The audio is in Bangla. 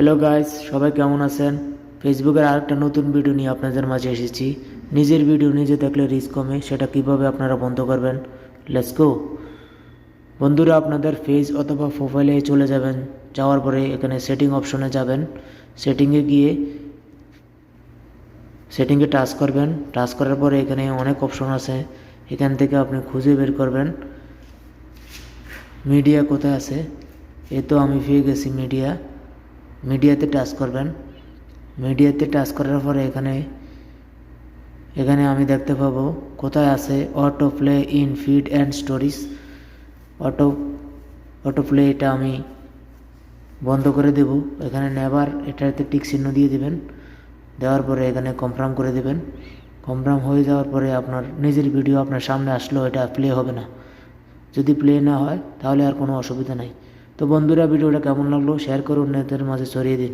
হ্যালো গাইস সবাই কেমন আছেন? ফেসবুকের আরেকটা নতুন ভিডিও নিয়ে আপনাদের মাঝে এসেছি। নিজের ভিডিও নিজে দেখলে রিস্ক কমে, সেটা কীভাবে আপনারা বন্ধ করবেন? লেটস গো বন্ধুরা, আপনাদের ফেস অথবা প্রোফাইলে চলে যাবেন। যাওয়ার পরে এখানে সেটিং অপশনে যাবেন। সেটিংয়ে গিয়ে সেটিংয়ে টাচ করবেন। টাচ করার পরে এখানে অনেক অপশন আছে। এখান থেকে আপনি খুঁজে বের করবেন। মিডিয়া কোথায় আছে? এ তো আমি পেয়ে গেছি মিডিয়া মিডিয়াতে টাচ করবেন। মিডিয়াতে টাচ করার পরে এখানে এখানে আমি দেখতে পাবো কোথায় আছে auto play in feed and stories auto auto play এটা আমি বন্ধ করে দেব। এখানে নেবার এটাতে টিক চিহ্ন দিয়ে দেবেন। দেওয়ার পরে এখানে কনফার্ম করে দেবেন। কনফার্ম হয়ে যাওয়ার পরে আপনার নিজের ভিডিও আপনার সামনে আসলেও এটা প্লে হবে না। যদি প্লে না হয়, তাহলে আর কোনো অসুবিধা নাই। তো বন্ধুরা ভিডিওটা কেমন লাগল? শেয়ার করুন নেতাদের মাঝে ছড়িয়ে দিন।